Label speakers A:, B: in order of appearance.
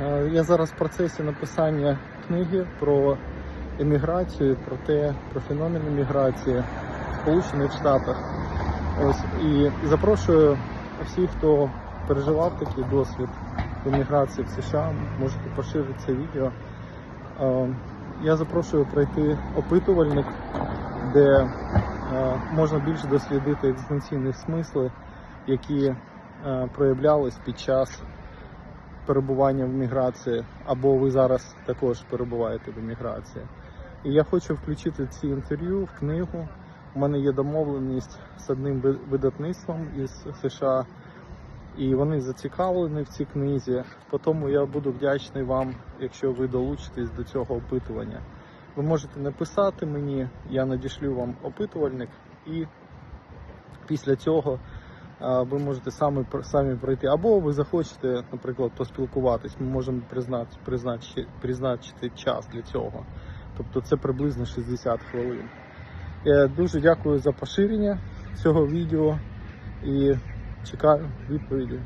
A: Е, Я зараз в процесі написання книги про еміграцію, про те, про феномен еміграції в Сполучених Штатах. Ось і запрошую всіх, хто переживав такий досвід еміграції в США, можете поширити це відео. Е, Я запрошую пройти опитувальник, де е, можна більше дослідити екзистенційні смисли, які проявлялись під час перебування в міграції, або ви зараз також перебуваєте в еміграції. І я хочу включити ці інтерв'ю в книгу. У мене є домовленість з одним ви- видавництвом із США, і вони зацікавлені в цій книзі. Тому я буду вдячний вам, якщо ви долучитесь до цього опитування. Ви можете написати мені, я надішлю вам опитувальник, і після цього ви можете самі, самі пройти. Або ви захочете, наприклад, поспілкуватись. Ми можемо призначити, призначити, призначити час для цього. Тобто це приблизно 60 хвилин. Я дуже дякую за поширення цього відео і чекаю відповіді.